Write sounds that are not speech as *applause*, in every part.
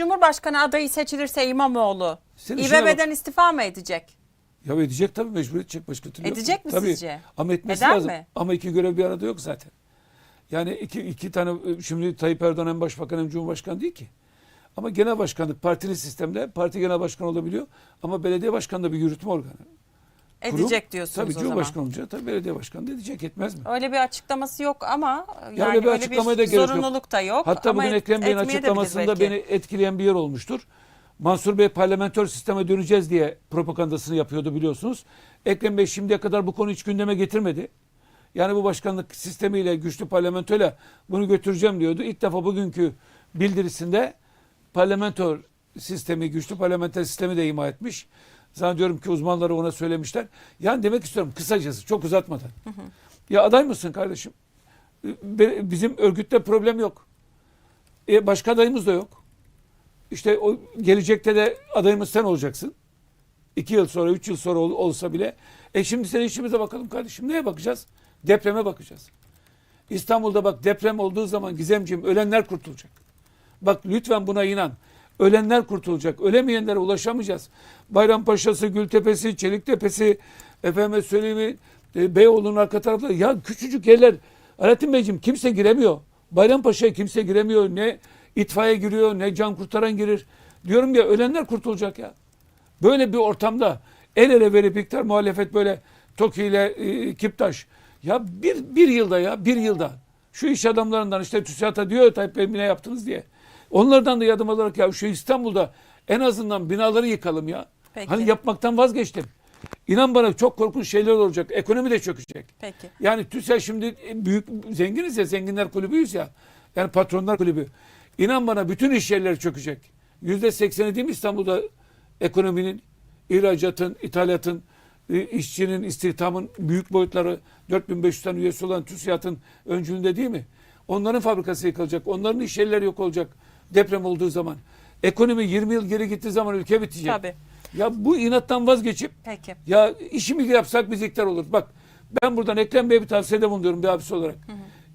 Cumhurbaşkanı adayı seçilirse İmamoğlu Sen işine İBB'den istifa mı edecek? Ya edecek tabii mecbur edecek başka türlü yok. Edecek mi tabii. sizce? Ama etmesi Eder lazım. mi? Ama iki görev bir arada yok zaten. Yani iki, iki tane şimdi Tayyip Erdoğan hem başbakan hem cumhurbaşkanı değil ki. Ama genel başkanlık partili sistemde parti genel başkanı olabiliyor. Ama belediye başkanı da bir yürütme organı. Kurum. Edecek diyorsunuz Tabii o zaman. cumhurbaşkanı olunca tabii belediye başkanı da edecek etmez mi? Öyle bir açıklaması yok ama yani öyle bir öyle açıklamaya da bir gerek yok. zorunluluk da yok. Hatta bugün Ekrem Bey'in açıklamasında beni etkileyen bir yer olmuştur. Mansur Bey parlamentör sisteme döneceğiz diye propagandasını yapıyordu biliyorsunuz. Ekrem Bey şimdiye kadar bu konuyu hiç gündeme getirmedi. Yani bu başkanlık sistemiyle, güçlü parlamentoyla bunu götüreceğim diyordu. İlk defa bugünkü bildirisinde parlamentör sistemi, güçlü parlamenter sistemi de ima etmiş. Zannediyorum ki uzmanları ona söylemişler. Yani demek istiyorum kısacası çok uzatmadan. Ya aday mısın kardeşim? Bizim örgütte problem yok. E, başka adayımız da yok. İşte o gelecekte de adayımız sen olacaksın. İki yıl sonra, üç yıl sonra ol- olsa bile. E şimdi senin işimize bakalım kardeşim. Neye bakacağız? Depreme bakacağız. İstanbul'da bak deprem olduğu zaman Gizemciğim ölenler kurtulacak. Bak lütfen buna inan. Ölenler kurtulacak. Ölemeyenlere ulaşamayacağız. Bayrampaşa'sı, Gültepe'si, Çeliktepe'si, efendime söyleyeyim e, Beyoğlu'nun arka tarafları. Ya küçücük yerler. Alaaddin Beyciğim kimse giremiyor. Bayrampaşa'ya kimse giremiyor. Ne itfaiye giriyor, ne can kurtaran girir. Diyorum ya ölenler kurtulacak ya. Böyle bir ortamda el ele verip iktidar muhalefet böyle TOKİ ile e, Kiptaş. Ya bir, bir yılda ya bir yılda şu iş adamlarından işte TÜSİAD'a diyor Tayyip Bey ne yaptınız diye. Onlardan da yardım alarak ya şu İstanbul'da en azından binaları yıkalım ya. Peki. Hani yapmaktan vazgeçtim. İnan bana çok korkunç şeyler olacak. Ekonomi de çökecek. Peki. Yani TÜSİAD şimdi büyük zenginiz ya zenginler kulübüyüz ya. Yani patronlar kulübü. İnan bana bütün iş yerleri çökecek. Yüzde sekseni değil mi İstanbul'da ekonominin, ihracatın, ithalatın, e, işçinin, istihdamın büyük boyutları 4500 tane üyesi olan TÜSİAD'ın öncülüğünde değil mi? Onların fabrikası yıkılacak. Onların iş yerleri yok olacak deprem olduğu zaman. Ekonomi 20 yıl geri gittiği zaman ülke bitecek. Tabii. Ya bu inattan vazgeçip Peki. ya işimi yapsak biz iktidar olur. Bak ben buradan Ekrem Bey'e bir tavsiyede bulunuyorum bir abisi olarak.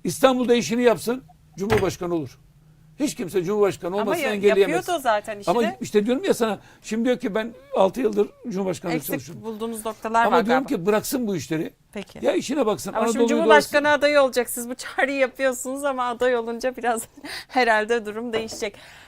İstanbul'da işini yapsın Cumhurbaşkanı olur. Hiç kimse Cumhurbaşkanı Ama olmasını engelleyemez. yapıyordu zaten işini. Ama işte diyorum ya sana şimdi diyor ki ben 6 yıldır Cumhurbaşkanlığı çalışıyorum. Eksik bulduğunuz noktalar Ama var diyorum galiba. ki bıraksın bu işleri. Peki. Ya işine baksın. Ama şimdi Anadolu'yu Cumhurbaşkanı adayı olacak. Siz bu çağrıyı yapıyorsunuz ama aday olunca biraz *laughs* herhalde durum değişecek.